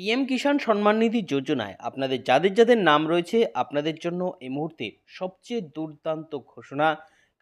PM Kisan Samman Nidhi যোজনায় আপনাদের যাদের যাদের নাম রয়েছে আপনাদের জন্য এই মুহূর্তে সবচেয়ে দুর্দান্ত ঘোষণা।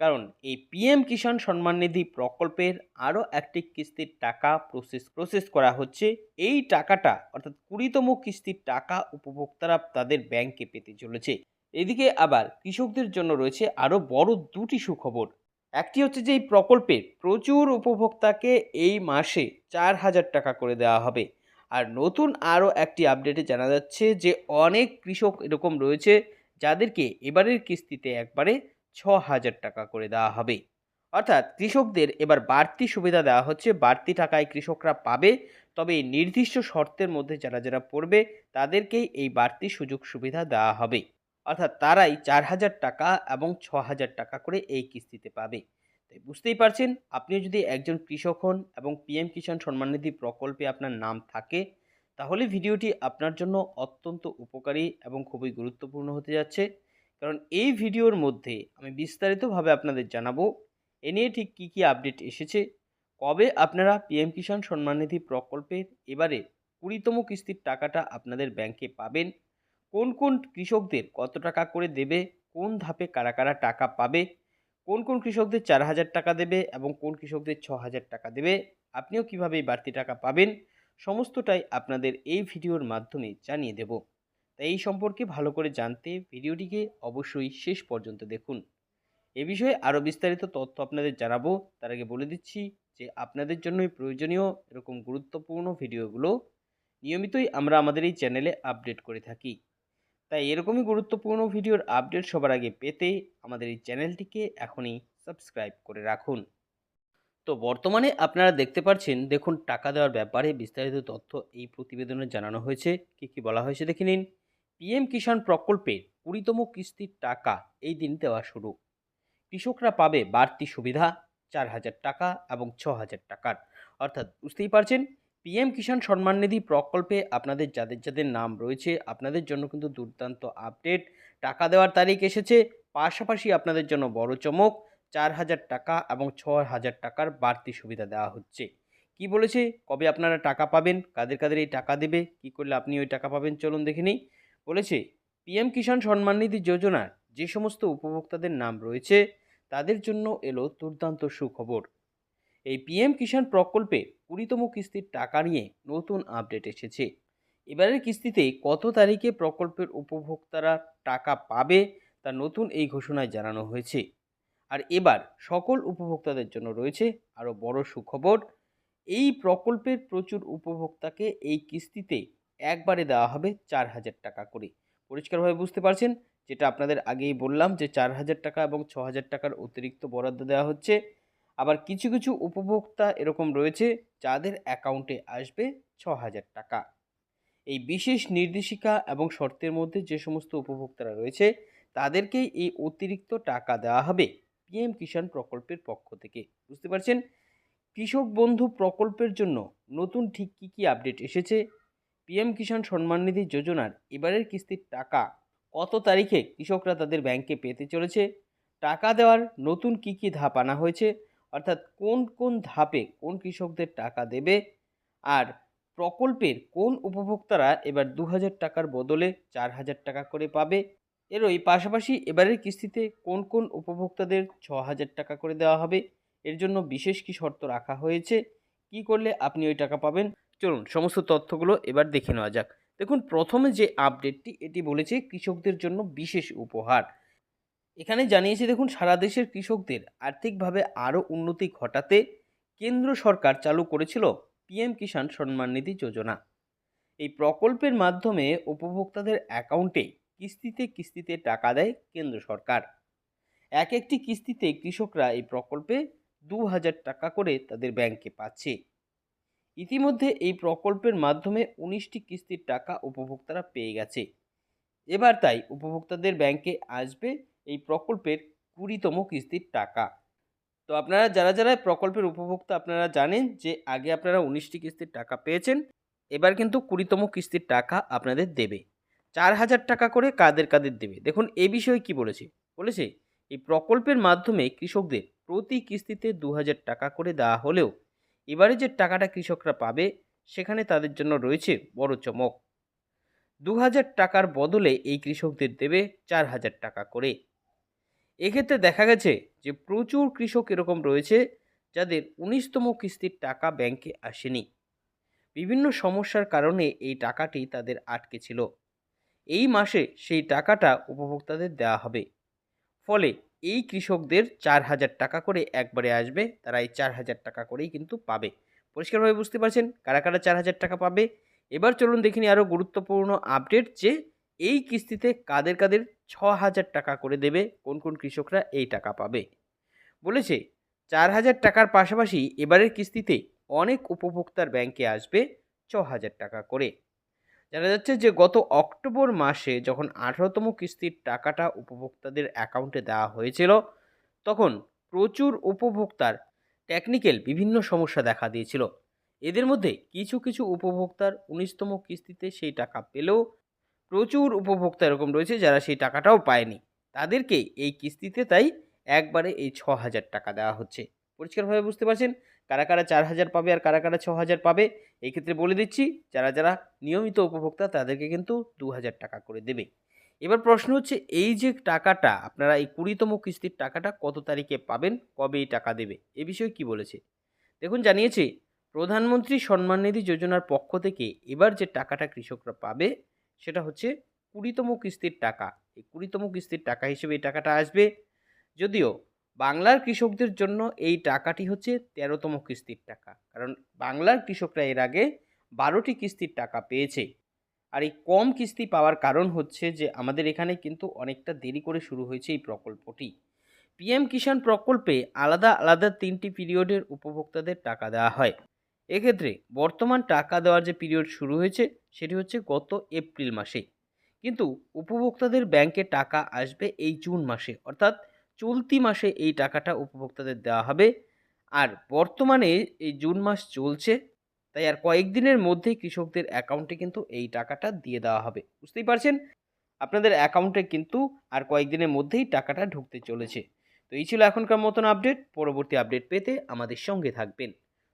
কারণ এই পিএম কিষাণ সম্মান নিধি প্রকল্পের আরও একটি কিস্তির টাকা প্রসেস প্রসেস করা হচ্ছে। এই টাকাটা, অর্থাৎ কুড়িতম কিস্তির টাকা উপভোক্তারা তাদের ব্যাংকে পেতে চলেছে। এদিকে আবার কৃষকদের জন্য রয়েছে আরও বড় দুটি সুখবর। একটি হচ্ছে যে এই প্রকল্পের প্রচুর উপভোক্তাকে এই মাসে চার হাজার টাকা করে দেওয়া হবে। আর নতুন আরও একটি আপডেটে জানা যাচ্ছে যে অনেক কৃষক এরকম রয়েছে যাদেরকে এবারের কিস্তিতে একবারে ছ হাজার টাকা করে দেওয়া হবে। অর্থাৎ কৃষকদের এবার বাড়তি সুবিধা দেওয়া হচ্ছে, বাড়তি টাকায় কৃষকরা পাবে। তবে এই নির্দিষ্ট শর্তের মধ্যে যারা যারা পড়বে, তাদেরকেই এই বাড়তি সুযোগ সুবিধা দেওয়া হবে। অর্থাৎ তারাই চার হাজার টাকা এবং ছ হাজার টাকা করে এই কিস্তিতে পাবে। তাই বুঝতেই পারছেন, আপনিও যদি একজন কৃষক হন এবং পিএম কিষাণ সম্মান নিধি প্রকল্পে আপনার নাম থাকে, তাহলে ভিডিওটি আপনার জন্য অত্যন্ত উপকারী এবং খুবই গুরুত্বপূর্ণ হতে যাচ্ছে। কারণ এই ভিডিওর মধ্যে আমি বিস্তারিতভাবে আপনাদের জানাব, এ নিয়ে ঠিক কী কী আপডেট এসেছে, কবে আপনারা পিএম কিষাণ সম্মান নিধি প্রকল্পের এবারে কুড়িতম কিস্তির টাকাটা আপনাদের ব্যাংকে পাবেন, কোন কোন কৃষকদের কত টাকা করে দেবে, কোন ধাপে কারা কারা টাকা পাবে কোন কোন কৃষকদের চার হাজার টাকা দেবে এবং কোন কৃষকদের ছ হাজার টাকা দেবে, আপনিও কীভাবে বাড়তি টাকা পাবেন, সমস্তটাই আপনাদের এই ভিডিওর মাধ্যমে জানিয়ে দেব। তাই এই সম্পর্কে ভালো করে জানতে ভিডিওটিকে অবশ্যই শেষ পর্যন্ত দেখুন। এ বিষয়ে আরও বিস্তারিত তথ্য আপনাদের জানাব। তার আগে বলে দিচ্ছি যে আপনাদের জন্যই প্রয়োজনীয় এরকম গুরুত্বপূর্ণ ভিডিওগুলো নিয়মিতই আমরা আমাদের এই চ্যানেলে আপডেট করে থাকি। তাই এরকমই গুরুত্বপূর্ণ ভিডিওর আপডেট সবার আগে পেতে আমাদের এই চ্যানেলটিকে এখনই সাবস্ক্রাইব করে রাখুন। তো বর্তমানে আপনারা দেখতে পাচ্ছেন দেখুন টাকা দেওয়ার ব্যাপারে বিস্তারিত তথ্য এই প্রতিবেদনে জানানো হয়েছে। কি কি বলা হয়েছে দেখে নিন। পিএম কিষাণ প্রকল্পের কুড়িতম কিস্তির টাকা এই দিন দেওয়া শুরু। কৃষকরা পাবে বাড়তি সুবিধা চার হাজার টাকা এবং ছ হাজার টাকার। অর্থাৎ বুঝতেই পারছেন পিএম কিষাণ সম্মান নিধি প্রকল্পে আপনাদের যাদের যাদের নাম রয়েছে, আপনাদের জন্য কিন্তু দুর্দান্ত আপডেট টাকা দেওয়ার তারিখ এসেছে, পাশাপাশি আপনাদের জন্য বড় চমক, চার হাজার টাকা এবং ছ হাজার টাকার বাড়তি সুবিধা দেওয়া হচ্ছে। কি বলেছে? কবে আপনারা টাকা পাবেন? কাদের কাদের এই টাকা দেবে? কি করলে আপনি ওই টাকা পাবেন? চলুন দেখে নিই। বলেছে পিএম কিষাণ সম্মান নিধি যোজনার যে সমস্ত উপভোক্তাদের নাম রয়েছে, তাদের জন্য এলো দুর্দান্ত সুখবর। এই পিএম কিষাণ প্রকল্পে কুড়িতম কিস্তির টাকা নিয়ে নতুন আপডেট এসেছে। এবারের কিস্তিতে কত তারিখে প্রকল্পের উপভোক্তারা টাকা পাবে তা নতুন এই ঘোষণায় জানানো হয়েছে। আর এবার সকল উপভোক্তাদের জন্য রয়েছে আরও বড় সুখবর। এই প্রকল্পের প্রচুর উপভোক্তাকে এই কিস্তিতে একবারে দেওয়া হবে চার হাজার টাকা করে। পরিষ্কারভাবে বুঝতে পারছেন? যেটা আপনাদের আগেই বললাম যে চার হাজার টাকা এবং ছ হাজার টাকার অতিরিক্ত বরাদ্দ দেওয়া হচ্ছে। আবার কিছু কিছু উপভোক্তা এরকম রয়েছে যাদের অ্যাকাউন্টে আসবে ছ হাজার টাকা। এই বিশেষ নির্দেশিকা এবং শর্তের মধ্যে যে সমস্ত উপভোক্তারা রয়েছে, তাদেরকেই এই অতিরিক্ত টাকা দেওয়া হবে পিএম কিষাণ প্রকল্পের পক্ষ থেকে। বুঝতে পারছেন? কৃষক বন্ধু প্রকল্পের জন্য নতুন ঠিক কী কী আপডেট এসেছে? পিএম কিষাণ সম্মান নিধি যোজনার এবারের কিস্তির টাকা কত তারিখে কৃষকরা তাদের ব্যাংকে পেতে চলেছে? টাকা দেওয়ার নতুন কী কী ধাপ আনা হয়েছে? অর্থাৎ কোন কোন ধাপে কোন কৃষকদের টাকা দেবে আর প্রকল্পের কোন উপভোক্তারা এবার দু হাজার টাকার বদলে চার হাজার টাকা করে পাবে? এরই পাশাপাশি এবারের কিস্তিতে কোন কোন উপভোক্তাদের ছ হাজার টাকা করে দেওয়া হবে? এর জন্য বিশেষ কি শর্ত রাখা হয়েছে? কি করলে আপনি ওই টাকা পাবেন? চলুন সমস্ত তথ্যগুলো এবার দেখে নেওয়া যাক। দেখুন, প্রথমে যে আপডেটটি এটি বলেছে কৃষকদের জন্য বিশেষ উপহার। এখানে জানিয়েছে, দেখুন, সারা দেশের কৃষকদের আর্থিকভাবে আরও উন্নতি ঘটাতে কেন্দ্র সরকার চালু করেছিল পিএম কিষাণ সম্মান নিধি যোজনা। এই প্রকল্পের মাধ্যমে উপভোক্তাদের অ্যাকাউন্টে কিস্তিতে কিস্তিতে টাকা দেয় কেন্দ্র সরকার। এক একটি কিস্তিতে কৃষকরা এই প্রকল্পে দু হাজার টাকা করে তাদের ব্যাংকে পাচ্ছে। ইতিমধ্যে এই প্রকল্পের মাধ্যমে উনিশটি কিস্তির টাকা উপভোক্তারা পেয়ে গেছে। এবার তাই উপভোক্তাদের ব্যাংকে আসবে এই প্রকল্পের কুড়িতম কিস্তির টাকা। তো আপনারা যারা যারা প্রকল্পের উপভোক্তা, আপনারা জানেন যে আগে আপনারা উনিশটি কিস্তির টাকা পেয়েছেন, এবার কিন্তু কুড়িতম কিস্তির টাকা আপনাদের দেবে। চার হাজার টাকা করে কাদের কাদের দেবে? দেখুন, এ বিষয়ে কি বলেছে? বলেছে, এই প্রকল্পের মাধ্যমে কৃষকদের প্রতি কিস্তিতে দু হাজার টাকা করে দেওয়া হলেও, এবারে যে টাকাটা কৃষকরা পাবে, সেখানে তাদের জন্য রয়েছে বড় চমক। দু হাজার টাকার বদলে এই কৃষকদের দেবে চার হাজার টাকা করে। এক্ষেত্রে দেখা গেছে যে প্রচুর কৃষক এরকম রয়েছে যাদের উনিশতম কিস্তির টাকা ব্যাংকে আসেনি। বিভিন্ন সমস্যার কারণে এই টাকাটি তাদের আটকে ছিল। এই মাসে সেই টাকাটা উপভোক্তাদের দেওয়া হবে। ফলে এই কৃষকদের চার হাজার টাকা করে একবারে আসবে। তারা এই চার হাজার টাকা করেই কিন্তু পাবে। পরিষ্কারভাবে বুঝতে পারছেন? কারা কারা চার হাজার টাকা পাবে? এবার চলুন দেখিনি আরও গুরুত্বপূর্ণ আপডেট যে এই কিস্তিতে কাদের কাদের ছ হাজার টাকা করে দেবে, কোন কোন কৃষকরা এই টাকা পাবে। বলেছে চার হাজার টাকার পাশাপাশি এবারের কিস্তিতে অনেক উপভোক্তার ব্যাংকে আসবে ছ হাজার টাকা করে। জানা যাচ্ছে যে, গত অক্টোবর মাসে যখন আঠারোতম কিস্তির টাকাটা উপভোক্তাদের অ্যাকাউন্টে দেওয়া হয়েছিল, তখন প্রচুর উপভোক্তার টেকনিক্যাল বিভিন্ন সমস্যা দেখা দিয়েছিল। এদের মধ্যে কিছু কিছু উপভোক্তার উনিশতম কিস্তিতে সেই টাকা পেলেও প্রচুর উপভোক্তা এরকম রয়েছে যারা সেই টাকাটাও পায়নি। তাদেরকে এই কিস্তিতে তাই একবারে এই ছ হাজার টাকা দেওয়া হচ্ছে। পরিষ্কারভাবে বুঝতে পারছেন? কারা কারা চার হাজার পাবে আর কারা কারা ছ হাজার পাবে? এই ক্ষেত্রে বলে দিচ্ছি, যারা যারা নিয়মিত উপভোক্তা তাদেরকে কিন্তু দু হাজার টাকা করে দেবে। এবার প্রশ্ন হচ্ছে, এই যে টাকাটা, আপনারা এই কুড়িতম কিস্তির টাকাটা কত তারিখে পাবেন? কবে এই টাকা দেবে? এ বিষয়ে কি বলেছে? দেখুন, জানিয়েছে, প্রধানমন্ত্রী সম্মান নিধি যোজনার পক্ষ থেকে এবার যে টাকাটা কৃষকরা পাবে সেটা হচ্ছে কুড়িতম কিস্তির টাকা। এই কুড়িতম কিস্তির টাকা হিসেবে এই টাকাটা আসবে। যদিও বাংলার কৃষকদের জন্য এই টাকাটি হচ্ছে তেরোতম কিস্তির টাকা। কারণ বাংলার কৃষকরা এর আগে বারোটি কিস্তির টাকা পেয়েছে। আর এই কম কিস্তি পাওয়ার কারণ হচ্ছে যে আমাদের এখানে কিন্তু অনেকটা দেরি করে শুরু হয়েছে এই প্রকল্পটি। পিএম কিষাণ প্রকল্পে আলাদা আলাদা তিনটি পিরিয়ডের উপভোক্তাদের টাকা দেওয়া হয়। এক্ষেত্রে বর্তমান টাকা দেওয়ার যে পিরিয়ড শুরু হয়েছে, সেটি হচ্ছে গত এপ্রিল মাসে। কিন্তু উপভোক্তাদের ব্যাংকে টাকা আসবে এই জুন মাসে, অর্থাৎ চলতি মাসে এই টাকাটা উপভোক্তাদের দেওয়া হবে। আর বর্তমানে এই জুন মাস চলছে, তাই আর কয়েকদিনের মধ্যেই কৃষকদের অ্যাকাউন্টে কিন্তু এই টাকাটা দিয়ে দেওয়া হবে। বুঝতেই পারছেন? আপনাদের অ্যাকাউন্টে কিন্তু আর কয়েকদিনের মধ্যেই টাকাটা ঢুকতে চলেছে। তো এই ছিল এখনকার মতন আপডেট পরবর্তী আপডেট পেতে আমাদের সঙ্গে থাকবেন।